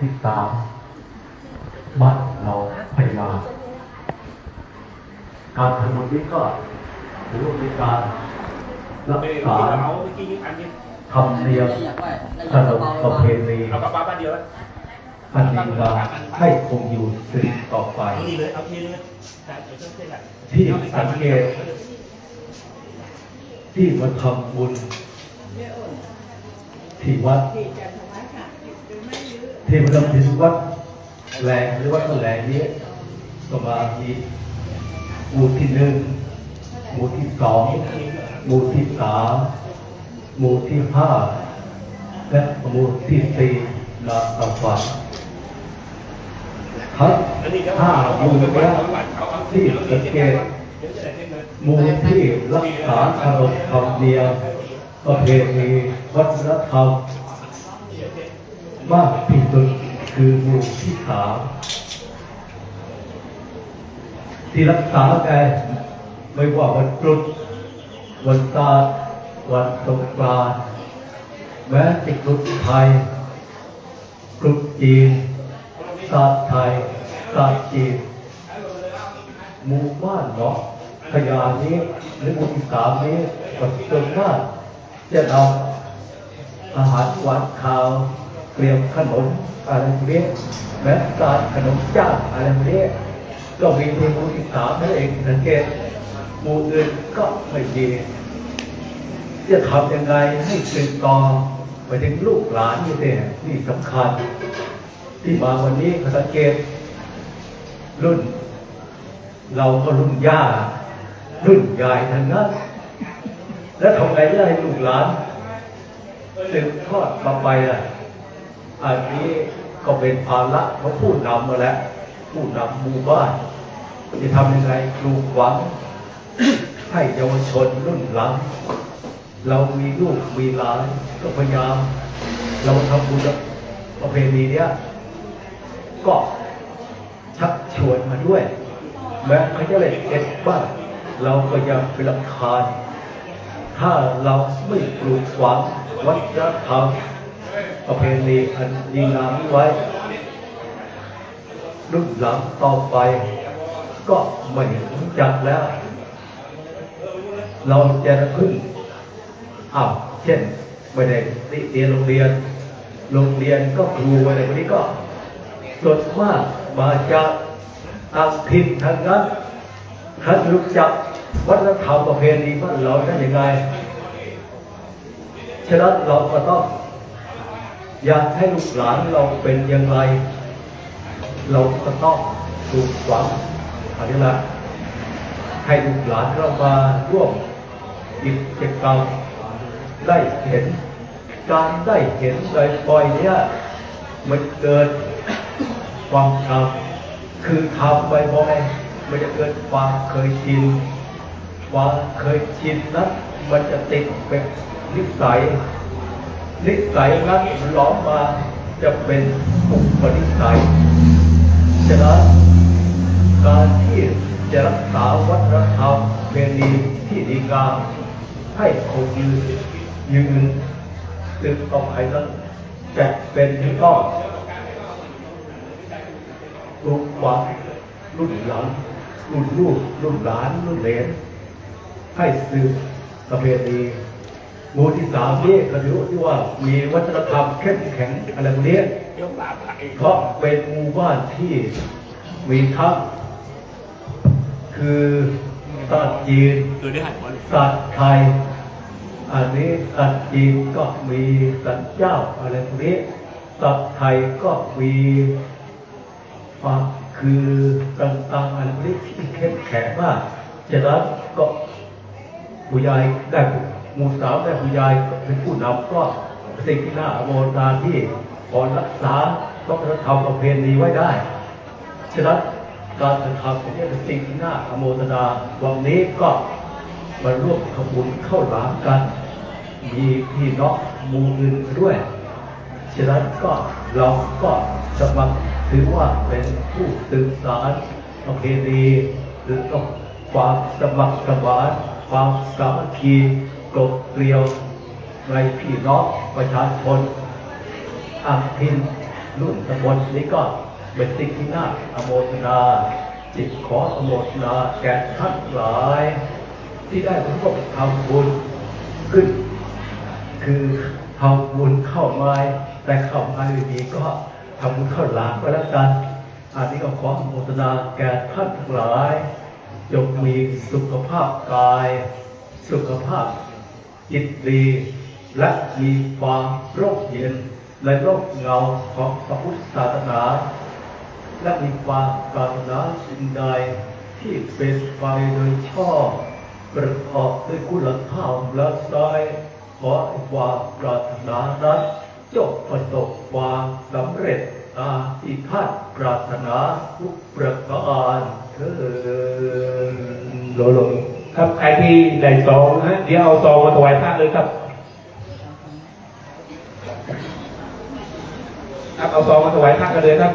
ที่สามบ้านเราพยาการทำบุญนี้ก็ถือว่าเป็นการรักษาเอาเนนี้ธรรมเนียมขนบประเพณีเอากลับบ้านบ้านเดียวอันดีงามให้คงอยู่สืบต่อไปเอานี่เลยเอาทีเลยแต่เดี๋ยวต้องเส้นแหละที่สังเกต ที่มาทำบุญที่วัด ที่มาทำถึงวัดแหลงหรือวัดแหลงนี้ก็มามีหมู่ที่หนึ่งหมู่ที่สองหมู่ที่สามหมู่ที่ห้าและหมู่ที่สี่นาตะวันทั้งอันนี้ก็ห้าหมู่ไปไว้นี้ที่สังเกตเดี๋ยวจะได้เส้นเลยหมู่ที่รักษาขนบธรรมเนียมประเพณีวัฒนธรรม มากที่สุดคือหมู่ที่สามที่รักษาไงไม่ว่าวันตรุษวันตาวันสงกรานต์แม้ติดรุษไทยกรุษจีนศาสตร์ไทยศาสตร์จีนหมู่บ้านเนาะพยานี้หรือหมู่ที่สามนี้ก็ส่วนมากจะนำอาหารหวานข้าว เรียมขนมอะไรพวกนี้แม้การขนมจ้าอะไรพวกนี้ก็มีเพียงมู่ที่สามนั่นเองสังเกตมูอื่นก็ไม่มีจะทำยังไงให้สืบต่อไปถึงลูกหลานนี่เองนี่สำคัญ ที่มาวันนี้สังเกต รุ่น เราก็รุ่นย่า รุ่นยายทั้งนั้นแล้วทำไงได้ลูกหลานสืบทอดมาไปล่ะ อันนี้ก็เป็นภาระเของผู้นำมาแล้ว ผู้นำหมู่บ้านจะทำยังไงปลูกหวัง ให้เยาวชนรุ่นหลัง เรามีลูกมีหลานก็พยายาม เราทำบุญประเพณีเนี้ยก็ชักชวนมาด้วย แม้เขาจะเล่นเอ็ดบ้างเราก็ยังเป็นลำคาญถ้าเราไม่ปลูกฝังวัฒนธรรม ประเพณีอันดีงามไว้รุ่นหลังต่อไป ก็ไม่รู้จักแล้ว เราจะพึ่งอ้าวเช่นไม่ได้เรียนโรงเรียน โรงเรียนก็ครูอะไรพวกนี้ก็ส่วนมากมาจากต่างถิ่นทางนั้นท่านรู้จักวัฒนธรรมประเพณีบ้านเราได้ยังไงฉะนั้นเราก็ต้อง อยากให้ลูกหลานเราเป็นอย่างไร เราก็ต้องปลูกฝังอันนี้ละให้ลูกหลานเรามาร่วมกิจกรรมได้เห็น การได้เห็นบ่อยๆเนี่ยมันเกิดความทำคือทำบ่อยๆมันจะเกิดความเคยชินความเคยชินนั้นมันจะติดเป็นนิสัย นิสัยนั้นหลอมมาจะเป็นอุปนิสัยฉะนั้นการที่จะรักษาวัฒนธรรมเพณีที่ดีงามให้คงยืนยืนสืบต่อไปนั้นจะเป็นที่ต้องลูกฝังรุ่นหลังรุ่นลูกรุ่นหลานรุ่นเหลนให้สืบประเพณี หมู่ที่สามนี่ก็ถือว่ามีวัฒนธรรมเข้มแข็งอะไรพวกนี้เพราะเป็นหมู่บ้านที่มีทั้งคือศาสตร์จีนตัตร์ไทย อันนี้ศาสตร์จีนก็มีสันเจ้าอะไรพวกนี้ศาสตร์ไทยก็มีความคือต่างๆอะไรพวกนี้ที่เข้มแข็งมากฉะนั้นก็ผู้ใหญ่ได้ หมู่สาวได้ผู้ใหญ่เป็นผู้นำก็สิ่งที่น่าอโมทนาที่ขอรักษาวัฒนธรรมประเพณีไว้ได้ ฉะนั้นการกระทำเนี่ยเป็นสิ่งที่น่าอโมทนาวันนี้ก็มาร่วมขบวนเข้าหลามกัน มีพี่น้องมูอื่นด้วย ฉะนั้นก็เราก็จะมาถือว่าเป็นผู้สื่อสารประเพณีหรือต้องความสมัครสมานความสามัคคี กลบเกลียวในพี่น้องประชาชนอาทินรุ่นตำบลนี้ก็เป็นสิ่งที่น่าอโมทนาจิตขออโมทนาแก่ท่านหลาย ที่ได้ร่วมทำบุญขึ้น คือทำบุญเข้าไม้แต่เข้าไม้ไม่ดีก็ทำบุญเข้าหลามก็แล้วกัน อันนี้ก็ขออนุโมทนาแก่ท่านทั้งหลายจงมีสุขภาพกาย สุขภาพ จิตดี และมีความร่มเย็นในร่มเงาของพระพุทธศาสนา และมีความปรารนาสิ่งใดที่เป็นไปโดยชอบประกอบด้วยคุณธรรมและใจขอให้ความปรารถนานั้นจงประสบความสำเร็จตามที่ท่านปรารถนาทุกประการเถิดลโล ครับใครที่ได้ซองนะฮะเดี๋ยวเอาซองมาถวายพระเลยครับ ครับเอาซองมาถวายพระกันเลยครับ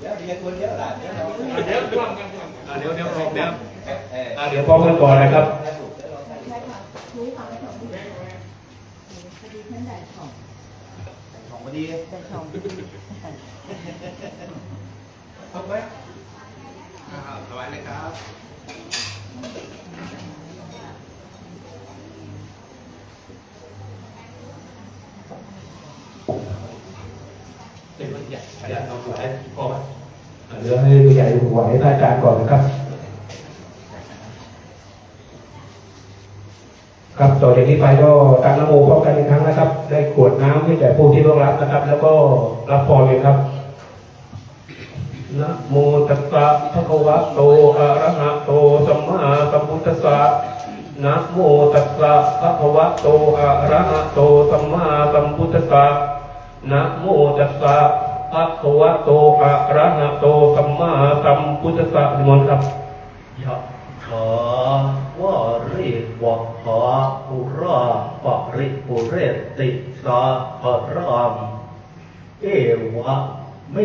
เดี๋ยวเดี๋ยวเดี๋ยวเดี๋ยวเดี๋ยวพร้อมกันก่อนนะครับ ของพอดีเอาไหมสบายเลยครับเป็นวันใหญ่เดี๋ยวเอาถวายพ่อเหลือให้ผู้ใหญ่ถวายพระอาจารย์ก่อนนะครับ ครับต่อจากนี้ไปก็ตั้งนโมพร้อมกันอีกครั้งนะครับ ได้กรวดน้ำให้แก่ผู้ที่ร่วงรับนะครับ แล้วก็รับพรเลยครับนะโมตัสสะภะคะวะโตอะระหะโตสัมมาสัมพุทธัสสะนะโมตัสสะภะคะวะโตอะระหะโตสัมมาสัมพุทธัสสะนะโมตัสสะภะคะวะโตอะระหะโตสัมมาสัมพุทธัสสะนิมนต์ครับยะถาวาริวัง หาปุราปริปุเรติสาภรามเอวะเม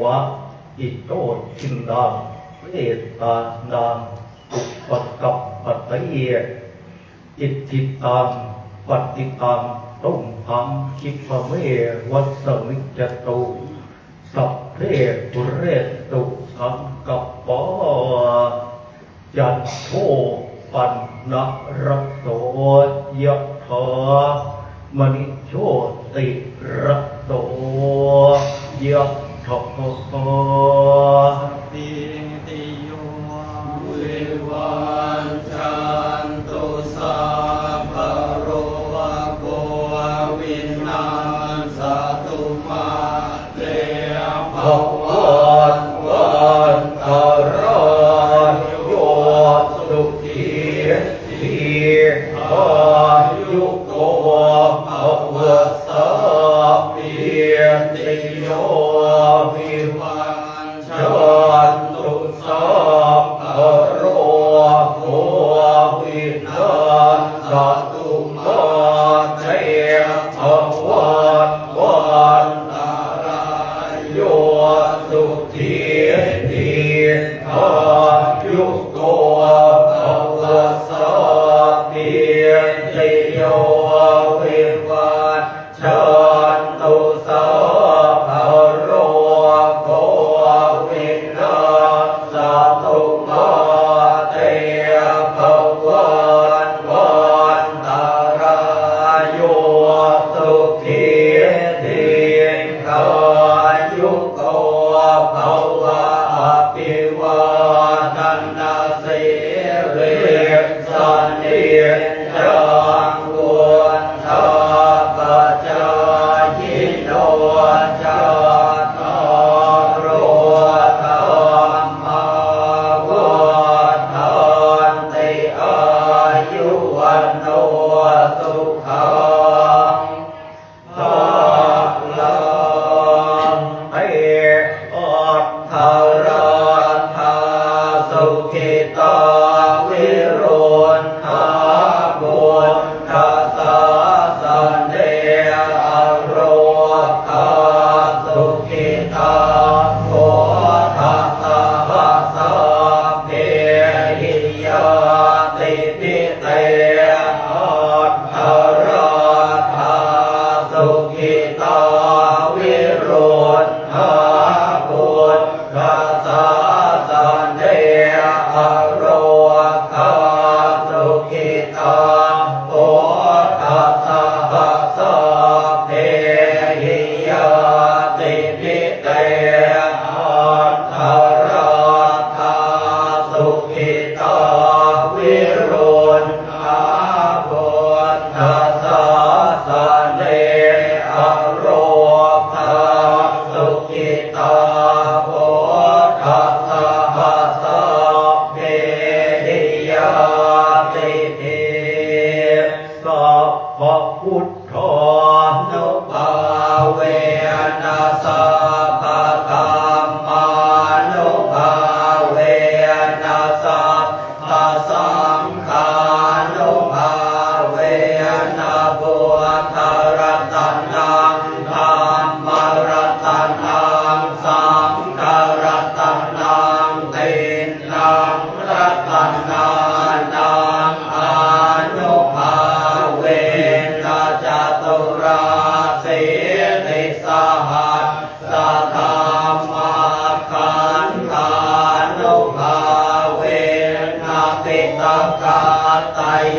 วะอิโตทินังเวตานังอุปกัปปะเยอิทธิตังปฏิตังตุมหังคิปเมวัสมิจจตุสัพเพปุเรตุสังกัปปะยันโท ปันนะรโตยะถามณิโชติระโตยะถาติติโยวิวันจัน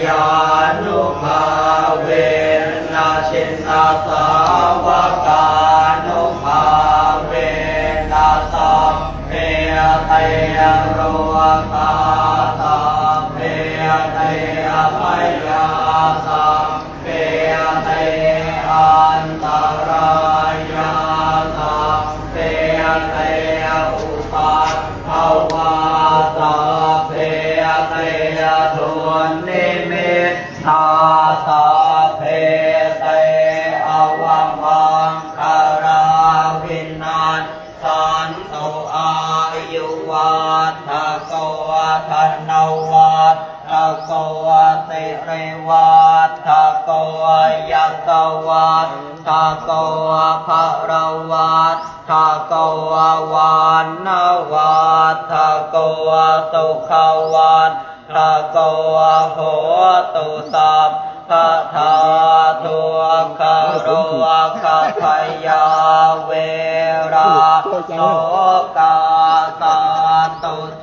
ยานุภาเวนะชินนาสาวกานุภาเวนะสัพเพเตโรตาสัพเพเตพยาสัพเพเตอันตรายาสัพเพเตอุปัฏฐวาสัพเพเตทุนเน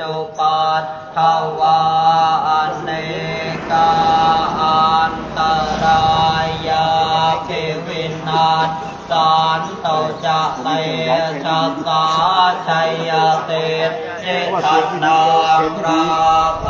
จุปัฏทวาอเนกาอันตรายาภิวินาตสันโตจะเตชะสาชัยเตเจตันนารา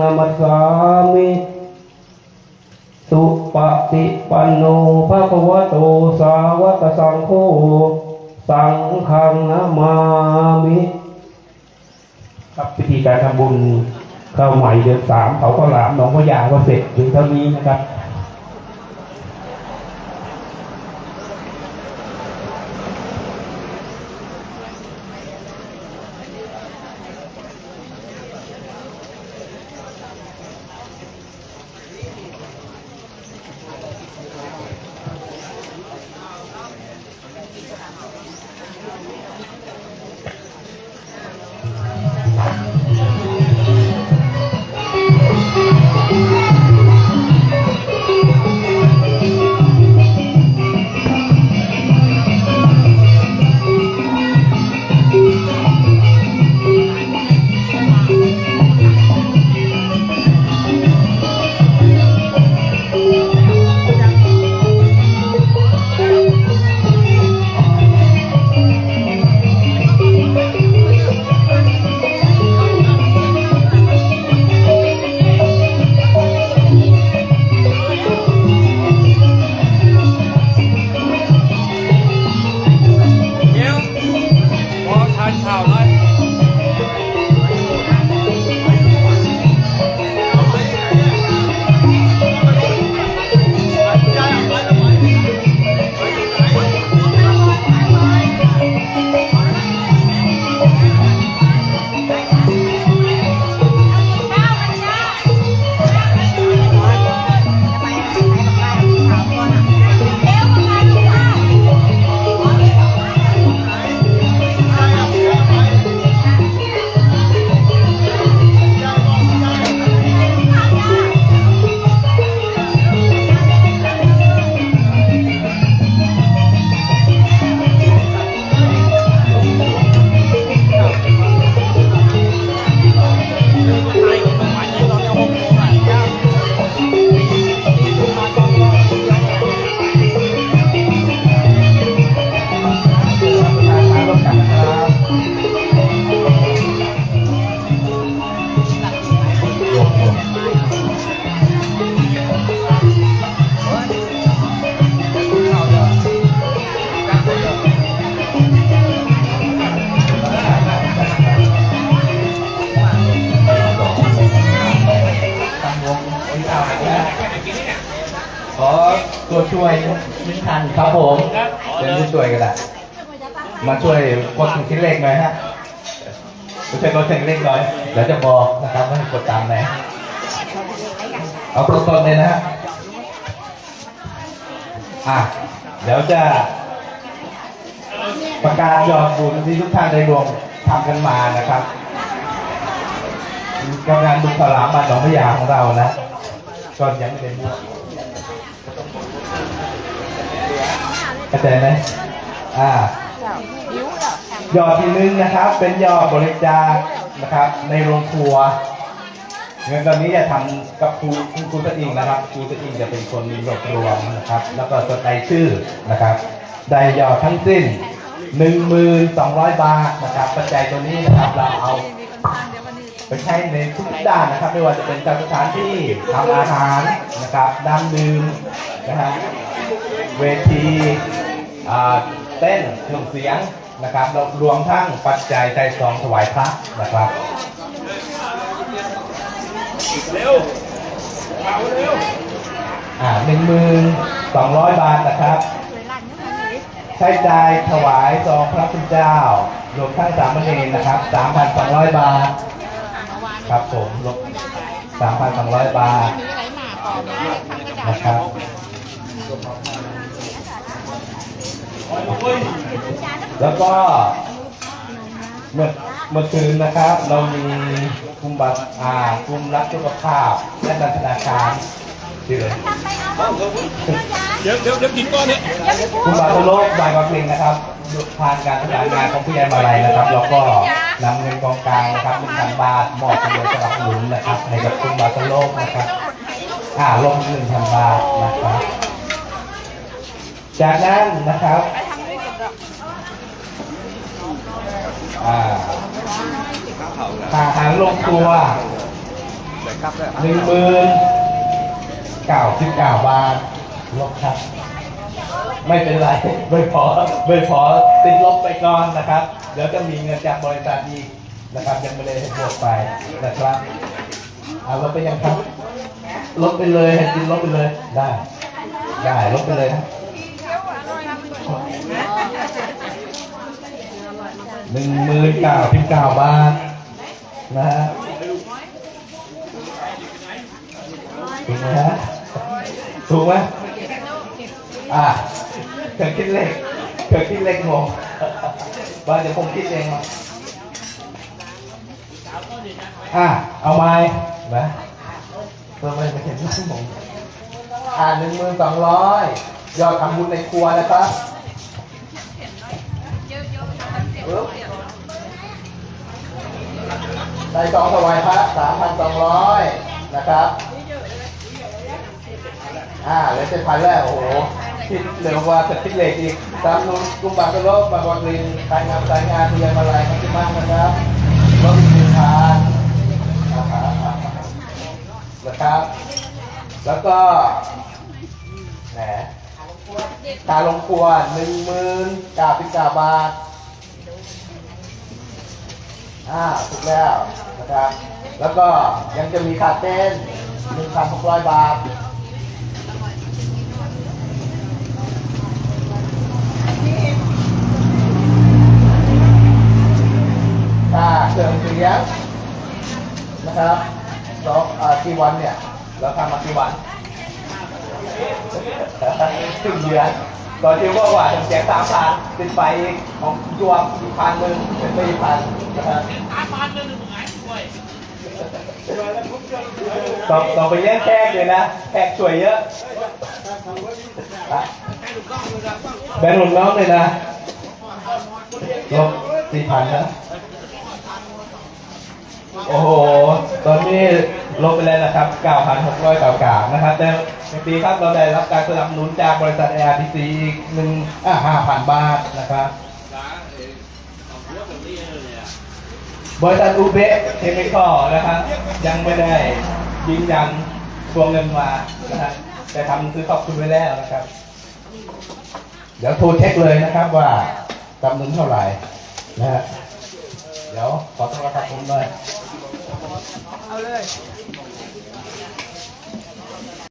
นามัสสามิสุปฏิปันโนภะคะวะโตสาวกสังโฆสังฆังนามามิครับพิธีการทำบุญเข้าใหม่เดือนสามเขาก็หลามหนองพระยาก็เสร็จถึงเท่านี้นะครับ ตัวช่วยหนึ่งคันครับผมเป็นผู้ช่วยก็ได้มาช่วยกดคิดเลขหน่อยฮะผู้ช่วยกดคิดเลขหน่อยเดี๋ยวจะบอกนะครับว่าให้กดตามไหนเอาตัวตนเลยนะฮะอะเดี๋ยวจะประกาศยอดบุญที่ทุกท่านได้รวมทำกันมานะครับกำลังบุญสลามบ้านหนองพญาของเรานะก็ยังไม่ได้บวช เข้าใจไหมอ่าหยอดที่หนึ่งนะครับ เป็นหยอดบริจาคนะครับ ในโรงครัวเงินตอนนี้จะทำกับครูครูตะอิงนะครับครูตะอิงจะเป็นคนรวบรวมนะครับ แล้วก็จดรายชื่อนะครับได้ยอดทั้งสิ้น 1,200 บาทนะครับปัจจัยตัวนี้นะครับเราเอาไปใช้ในทุกด้านนะครับ ไม่ว่าจะเป็นจัดสถานที่ทำอาหารนะครับน้ำดื่มนะฮะเวที เต้นเครื่องเสียงนะครับแล้วรวมทั้งปัจจัยใจซองถวายพระนะครับเร็วเอาเร็วอ่าหนึ่งหมื่นสองร้อยบาทนะครับ ใช้จ่ายถวายซองพระคุณเจ้ารวมทั้งสามเณรนะครับสามพันสองร้อยบาท ครับผมลบสามพันสองร้อยบาทนะครับ แล้วก็เมื่อเมื่อคืนนะครับ เรามีกลุ่มบัตรอ่ากลุ่มรักสุขภาพและธนาคารชื่ออะไรเดี๋ยวเดี๋ยวเดี๋ยวกินก้อนนี้คุณบาทโลกบายวักลิงนะครับทางการประสานงานของผู้ใหญ่มาลัยนะครับ แล้วก็นำเงินกองกลางนะครับหนึ่งพันบาทมอบเป็นเงินสนับสนุนนะครับให้กับคุณบาทโลกนะครับอ่าลงหนึ่งพันบาทนะครับ จากนั้นนะครับ อ่าอาหารลงตัวหนึ่งหมื่นเก้าสิบเก้าบาทลบครับ ไม่เป็นไรไม่พอไม่พอติดลบไปก่อนนะครับ เดี๋ยวจะมีเงินจากบริษัทอีกนะครับ ยังไม่ได้ให้บวกไปนะครับเอาลบไปยังครับ ลบไปเลยติดลบไปเลยได้ ได้ลบไปเลยนะ หนึ่งหมื่นเก้าสิบเก้าบาทนะฮะถูกไหมฮะถูกไหมอ่าเกิดคิดเลขเกิดคิดเลขงงบ้านเดี๋ยวผมคิดเองมาอ่าเอาไม้นะเพื่อไม่ไปเห็นหน้าผมอ่าหนึ่งหมื่นสองร้อยยอดทำบุญในครัวนะครับปึ๊ บได้กองถวายพระสามพันสองร้อยนะครับอ่าแล้วเจ็ดพันแล้วโอ้โหคิดเร็วกว่าจะคิดเลขอีกตามนุ่มกุมบาตโลกบางวันรินรายงานรายงานที่ยังมาลายกันที่มากนะครับรถมีทานนะครับนะครับแล้วก็แหมกาลงครัวหนึ่งหมื่นกาพิกาบาท อ่าถูกแล้วนะครับ แล้วก็ยังจะมีค่าเต้นหนึ่งพันหกร้อยบาทค่าเครื่องเสียงนะครับสองอ่ากี่วันเนี่ย เราทำมากี่วันถึงเดือนตอนที่ว่าว่าถึงแจกสามพันติดไปของรวมอีกพันหนึ่งเป็นสี่พัน ต้องต้องไปเลี้ยงแขกเลยนะแขกช่วยเยอะแบ่งลูกน้องเลยนะลบสี่พันนะ โอ้โห ตอนนี้ลบไปแล้วนะครับ 9,600เก่าๆนะครับ แต่ในปีครับเราได้รับการสนับสนุนจากบริษัท ARTC อีกหนึ่งอ่า5,000บาทนะครับ บริษัทอูเบะเทมิคอนะครับ ยังไม่ได้ยืนยันทวงเงินมานะครับแต่ทำซื้อขอบคุณไว้แล้วนะครับ เดี๋ยวโทรเช็คเลยนะครับว่าจำนวนเท่าไหร่นะฮะเดี๋ยวขอโทรศัพท์ผมเลยเอาเลย